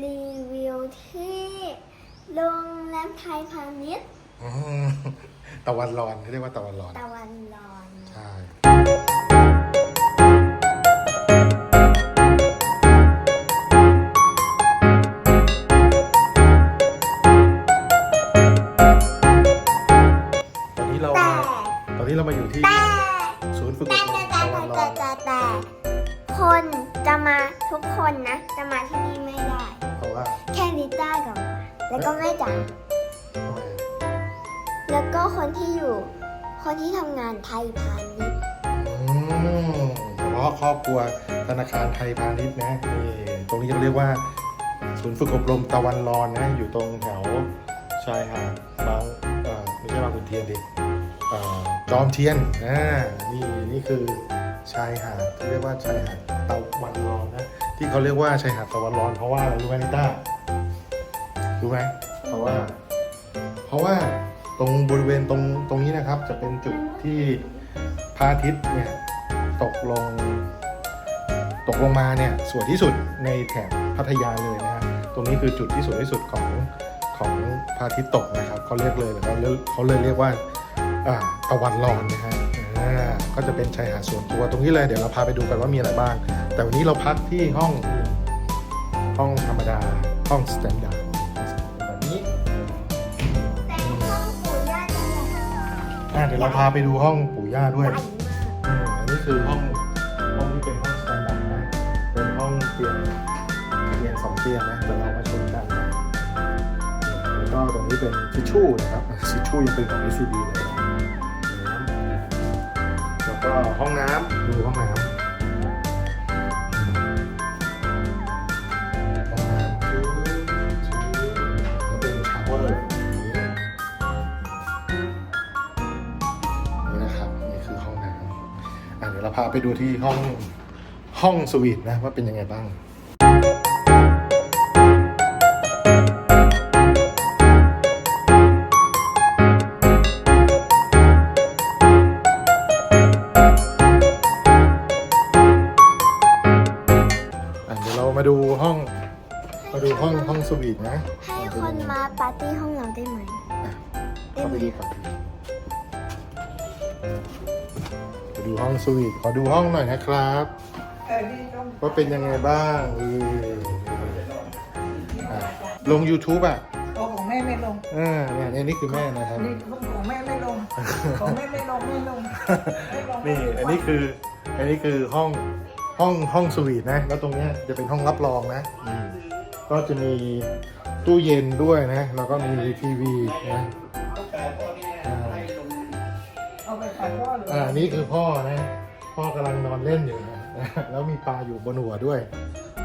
รีวิวที่โรงแรมไทยพาณิชย์อืมตะวันร้อนเขาเรียกว่าตะวันร้อน ตะวันร้อนใช่ ตอนนี้เราแต่มาตอนนี้เรามาอยู่ที่แต่ศูนย์ฝึกอแต่บรมแต่ตะวันร้แต่อนแต่แต่คนจะมาทุกคนนะ จะมาที่นี่ไม่ได้เพราะ ว่าแค่ลิต้ากับมาแล้วก็แม่จ๋าทำไมแล้วก็คนที่อยู่ คนที่ทำงานไทยพาณิชย์อืมเฉพาะครอบครัวธนาคารไทยพาณิชย์นะนี่ตรงนี้เขาเรียกว่า ศูนย์ฝึกอบรมตะวันร้อนนะ อยู่ตรงแถวชายหาดบางเอ่อไม่ใช่บางขุนเทียนดิเอ่อจอมเทียนอ่านี่นี่คือชายหาดที่เรียกว่าชายหาดตะวันร้อนนะ ที่เขาเรียกว่าชายหาดตะวันร้อนเพราะว่าอะไรรู้ไหมนิต้ารู้ไหมเพราะว่า เพราะว่าตรงบริเวณตรงตรงนี้นะครับ จะเป็นจุดที่พระอาทิตย์เนี่ยตกลง ตกลงมาเนี่ยสวยที่สุดในแถบพัทยาเลยนะฮะตรงนี้คือจุดที่สวยที่สุดของของพระอาทิตย์ตกนะครับเขาเรียกเลยแล้วเขาเลยเรียกว่าอ่าตะวันร้อนนะฮะอ่าก็จะเป็นชายหาดส่วนตัวตรงนี้เลยเดี๋ยวเราพาไปดูกันว่ามีอะไรบ้าง แต่วันนี้เราพักที่ห้องห้องธรรมดาห้องสแตนดาร์ดแบบนี้แต่ห้องปู่ย่าจะใหญ่อะเดี๋ยวเราพาไปดูห้องปู่ย่าด้วยมากอืมอันนี้คือห้องห้องที่เป็นห้องสแตนดาร์ดนะเป็นห้องเตียงเตียงสองเตียงนะเดี๋ยวเรามาชมกันนะแล้วก็ตรงนี้เป็นทิชชู่นะครับทิชชู่ยังเป็นของ SCB เลยนะน้ำแล้วก็ห้องน้ำดูห้องน้ำาพาไปดูที่ห้องห้องสวีทนะว่าเป็นยังไงบ้างอะเดี๋ยวเรามาดูห้อง มาดูห้องห้องสวีทนะให้คนมาปาร์ตี้ห้องเราได้ไหมเข้าไปดูก่อน ดูห้องสวีทขอดูห้องหน่อยนะครับว่าเป็นยังไงบ้างเอออะลง YouTube อะโอ้ของแม่ไม่ลงอ่าเนี่ยเนี่ยนี่คือแม่นะครับ นี่ของแม่ไม่ลง ของแม่ไม่ลงไม่ลงไม่ลงนี่อันนี้คืออันนี้คือห้องห้องห้องสวีทนะ แล้วตรงเนี้ยจะเป็นห้องรับรองนะอืมก็จะมีตู้เย็นด้วยนะ แล้วก็มีทีวีนะอ่า เอาไปขายพ่อหรออ่านี่คือพ่อนะ พ่อกำลังนอนเล่นอยู่นะ แล้วมีปลาอยู่บนหัวด้วย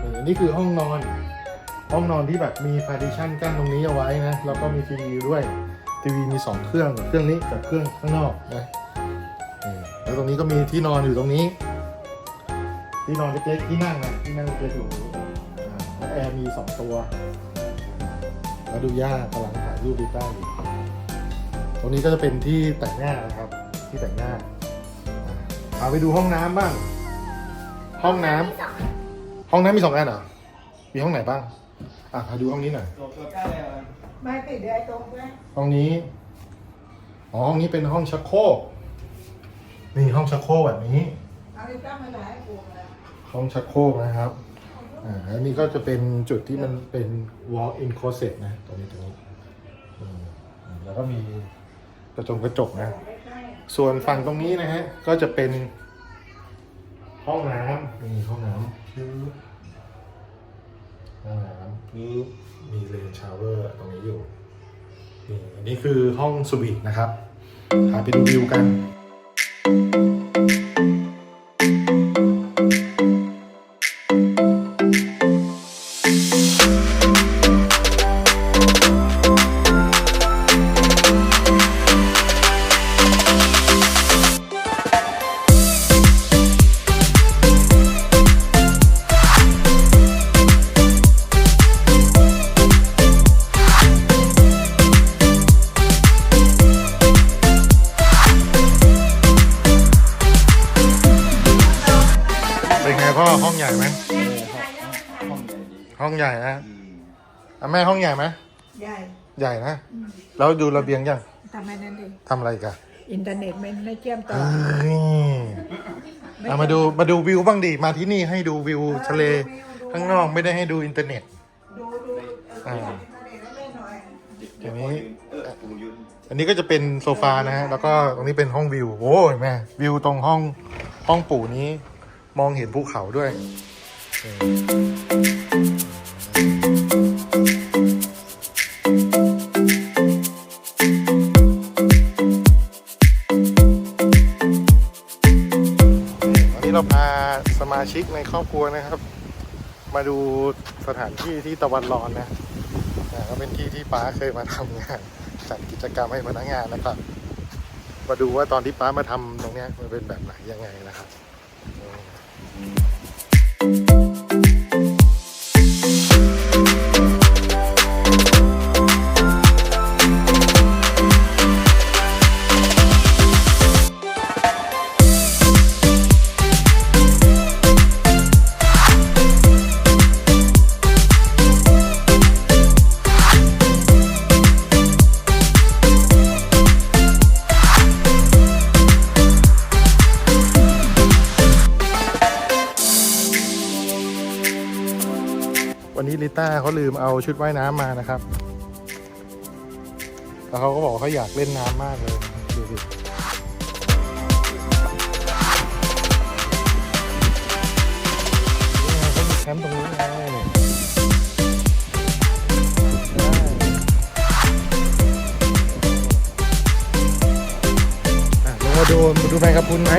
นี่นี่คือห้องนอน ห้องนอนที่แบบมีพาร์ติชันกั้นตรงนี้เอาไว้นะ แล้วก็มีทีวีด้วย ทีวีมีสองเครื่อง เครื่องนี้กับเครื่องข้างนอกนะแล้วตรงนี้ก็มีที่นอนอยู่ตรงนี้ ที่นอนเล็กๆที่นั่งนะที่นั่งเล็กๆอยู่อ่าแล้วแอร์มีสองตัว แล้วดูย่ากำลังถ่ายรูปดีต้าอยู่ ตรงนี้ก็จะเป็นที่แต่งหน้านะครับ ที่แต่งหน้าอ่าเอาไปดูห้องน้ำบ้าง ห้องน้ำที่สองห้องน้ำมีสองอันเหรอมีห้องไหนบ้าง อะมาดูห้องนี้หน่อย ไม่ติดเดี๋ยวไอ้ตรงไหมห้องนี้ อ๋อ ห้องนี้เป็นห้องชักโครก นี่ห้องชักโครกแบบนี้ เอาลิต้ามาถ่ายให้กูนะห้องชักโครกนะครับ อ่า อันนี้ก็จะเป็นจุดที่มันเป็น walk in closet นะตรงนี้ตรงนี้อืมแล้วก็มีกระจกกระจกนะ ส่วนฝั่งตรงนี้นะฮะก็จะเป็น ห้องน้ำนี่ห้องน้ำชื่อห้องน้ำนี่มีเลนชาวเวอร์ตรงนี้อยู่นี่อันนี้คือห้องสวีทนะครับพาไปดูวิวกัน แม่ห้องใหญ่ไหมใหญ่ใหญ่นะ แล้วดูระเบียงยังทำไมนั่นเองทำอะไรกันอินเทอร์เน็ตไม่ไม่เชื่อมต่อเฮ้ยเอามาดูมาดูวิวบ้างดิมาที่นี่ให้ดูวิวทะเลข้างนอกไม่ได้ให้ดูอินเทอร์เน็ตดูดูเอออ่าอินเทอร์เน็ตให้แม่หน่อยทีนี้อันนี้ก็จะเป็นโซฟานะฮะแล้วก็ตรงนี้เป็นห้องวิวโอ้ยแม่วิวตรงห้องห้องปู่นี้ มองเห็นภูเขาด้วย นี่วันนี้เราพาสมาชิกในครอบครัวนะครับ มาดูสถานที่ที่ตะวันร้อนนะก็เป็นที่ที่ป้าเคยมาทำงานจัดกิจกรรมให้พนักงานนะครับ มาดูว่าตอนที่ป้ามาทำตรงเนี้ยมันเป็นแบบไหนยังไงนะครับ เขาลืมเอาชุดว่ายน้ำมานะครับ แล้วเขาก็บอกเขาอยากเล่นน้ำมากเลยดูดิเขามีแคมป์ตรงนี้ไงอะลงมาดูมาดูแมงกะพรุนไหม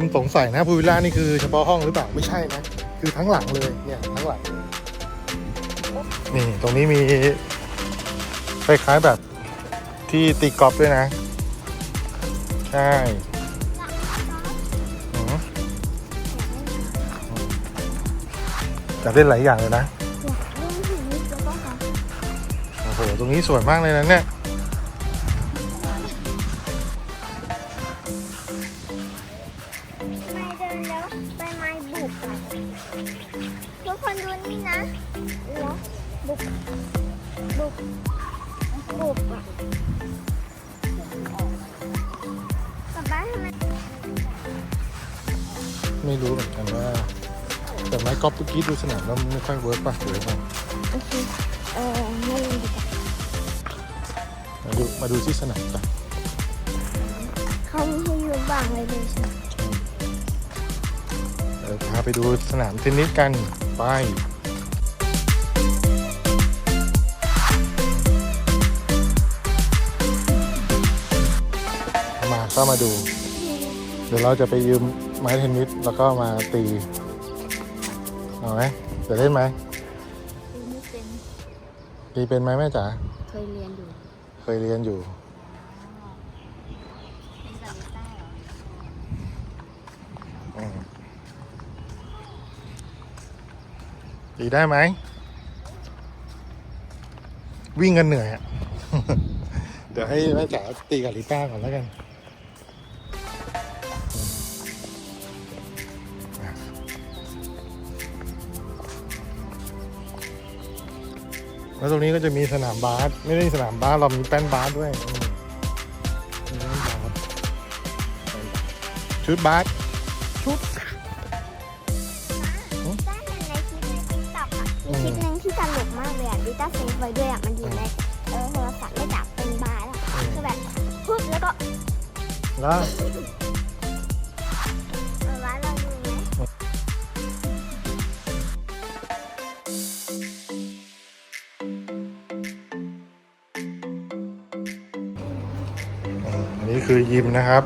คนสงสัยนะพูวิลล่านี่คือเฉพาะห้องหรือเปล่าไม่ใช่นะ คือทั้งหลังเลยเนี่ยทั้งหลัง นี่ตรงนี้มีคล้ายๆแบบที่ตีกอล์ฟด้วยนะ ใช่อืมอยากเล่นหลายอย่างเลยนะโอ้โหตรงนี้สวยมากเลยนะเนี่ย อล์ฟเมื่อกี้ดูสนามแล้วไม่ค่อยเวิร์กป่ะหรือว่าโอเคเออไม่เล่นดีกว่ามาดูมาดูที่สนามกันเขามีให้ยืนบ้างเลยเลยใช่ไหมเดี๋ยวพาไปดูสนามเทนนิสกันไปมาก็มาดู เดี๋ยวเราจะไปยืมไม้เทนนิสแล้วก็มาตี เอาไหมจะเล่นไหมไม่เป็นตีเป็นไหมแม่จ๋าเคยเรียนอยู่เคยเรียนอยู่เป็นแบบใต้เหรออืมตีได้ไหมวิ่งกันเหนื่อยอะ เดี๋ยวให้แม่จ๋าตีกับลิต้าก่อนแล้วกัน แล้วตรงนี้ก็จะมีสนามบาสไม่ได้สนามบาสเรามีแป้นบาสด้วยอืมมีแป้นบาสชุดบาสชุดได้เห็นในคลิปในติ๊กต็อกอะมีคลิปหนึ่งที่ตลกมากเลยอะดิต้าเซฟไว้ด้วยอะมันอยู่ในเออโทรศัพท์ไม่จับเป็นบาร์แล้วคือแบบปุ๊บแล้วก็แล้ว นี้คือยิมนะครับ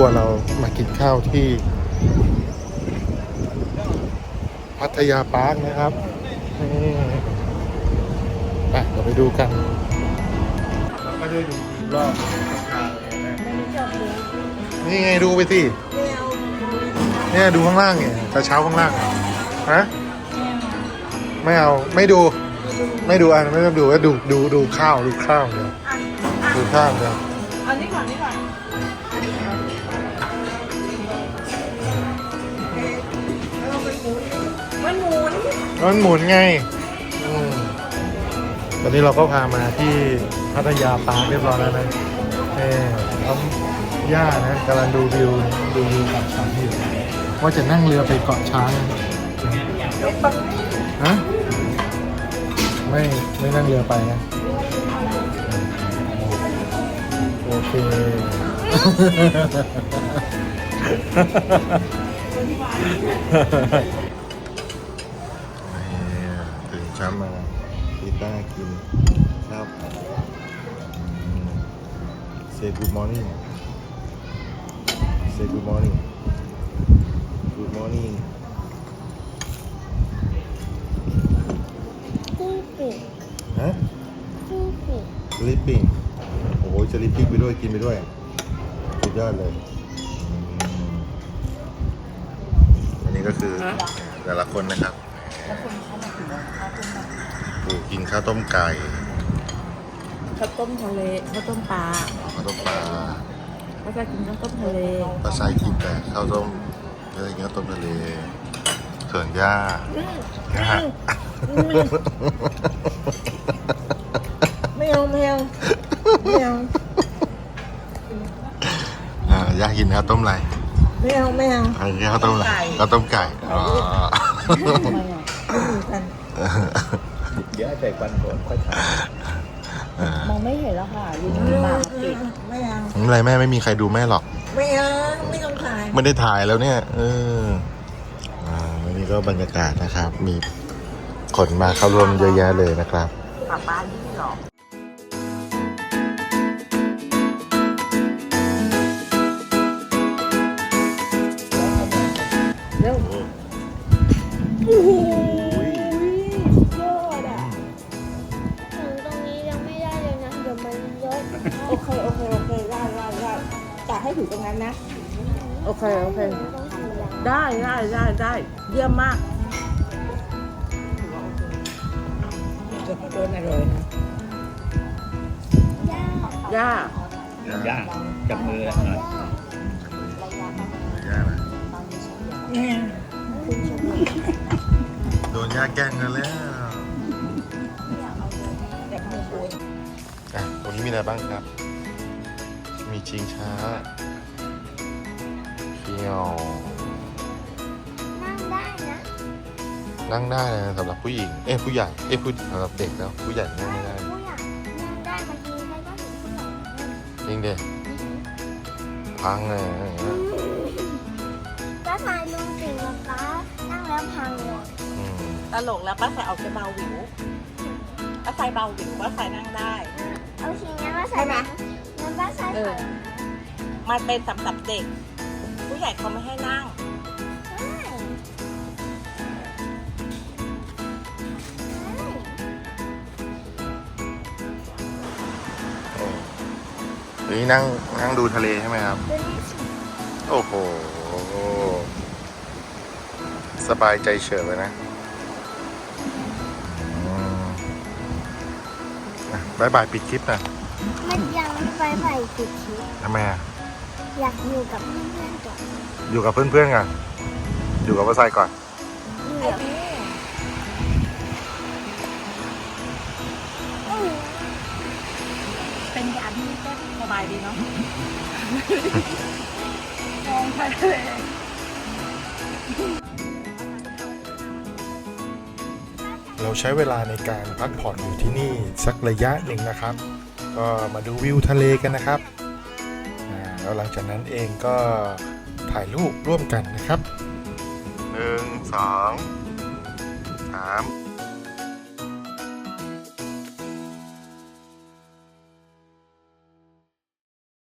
รัวเรามากินข้าวที่ พัทยาปาร์คนะครับนี่ไปเราไปดูกันเราก็จะดูรอบทางเลยนะนี่ไงดูไปสิเนี่ยดูข้างล่างเนี่ยกระเช้าข้างล่างอะฮะไม่เอาไม่ดู ไม่ดูอันไม่ต้องดูก็ดูดูดูข้าวดูข้าวเดียวดูข้าวเดียวอานี่ก่อนนี่ก่อน มันหมุนไงอืมตอนนี้เราก็พามาที่พัทยาปาร์คเรียบร้อยแล้วนะเออเขาย่านะกำลังดูวิวดูวิวเกาะช้างอยู่ว่าจะนั่งเรือไปเกาะช้างฮะไม่ไม่นั่งเรือไปนะ โอเค ช้ามากีต้ากินข้าวผัดเซ good morning say good morning good morning ที่ปิดฮะที่ปิด sleeping โอ้โหจะ sleeping ไปด้วย กินไปด้วย สุดยอดเลยอืมอันนี้ก็คือแต่ละคนนะครับ ปู่กินข้าวต้มไก่ข้าวต้มทะเลข้าวต้มปลาข้าวต้มปลาเขาจะกินข้าวต้มทะเลปลาไซกินแต่ข้าวต้มอะไรเงี้ยต้มทะเลส่วนย่านะฮะไม่เอาไม่เอาไม่เอาอ่าย่ากินข้าวต้มอะไรไม่เอาไม่เอาอันนี้ข้าวต้มอะไรข้าวต้มไก่อ๋อ ทำไมอะไม่เหมือนกัน เดี๋ยวให้ใส่ควันก่อนค่อยถ่ายอ่ามองไม่เห็นแล้วค่ะอยู่ไม่ในเอาปากปิดไม่เอาไม่เป็นไรแม่ไม่มีใครดูแม่หรอก ไม่เอาไม่ต้องถ่ายไม่ได้ถ่ายแล้วเนี่ย เอออ่าวันนี้ก็บรรยากาศนะครับ มีคนมาเข้าร่วมเยอะแยะเลยนะครับปลาปลายี่หรอเร็วย ให้ถึงตรงนั้นนะ โอเค โอเคต้องสีเหลืองได้ได้ได้ได้เยี่ยมมากจะโดนอะไรนะย่าย่าย่างจับมือหน่อยย่านะเนี่ยโดนย่าแกล้งกันแล้วจับมือคุยอะตรงนี้มีอะไรบ้างครับ มีชิงช้าเฟียวนั่งได้นะนั่งได้นะสำหรับผู้หญิง เอ้ยผู้ใหญ่ เอ้ยผู้สำหรับเด็กแล้วผู้ใหญ่นั่งไม่ได้ผู้ใหญ่นั่งได้บางทีใครก็ถึงผู้ใหญ่จริงเด็พังเลยอย่างเงี้ยก็ถ่ายลุงสิงกับป้านั่งแล้วพังเลยอืมตลกแล้วป้าใส่ออกจะเบาหวิวป้าใส่เบาหวิวป้าใส่นั่งได้เอาทีนี้าใส่นะ งั้นป้าใส่เออมันเป็นสำหรับเด็ก ผู้ใหญ่เขาไม่ให้นั่ง นี่นั่งนั่งดูทะเลใช่ไหมครับตัวนี้สิโอ้โห สบายใจเฉิบเลยนะอืมอะบายบายปิดคลิปนะมันยังไม่ ไปไปติดคิดทำไมอะ อยากอยู่กับเพื่อนๆก่อนอยู่กับเพื่อนๆกันอยู่กับป้าไซก่อน อยู่กับอืมเป็นยามที่ก็สบายดีเนาะเราใช้เวลาในการพักผ่อนอยู่ที่นี่สักระยะหนึ่งนะครับ ก็มาดูวิวทะเลกันนะครับแล้วหลังจากนั้นเองก็ถ่ายรูปร่วมกันนะครับหนึ่งสองสาม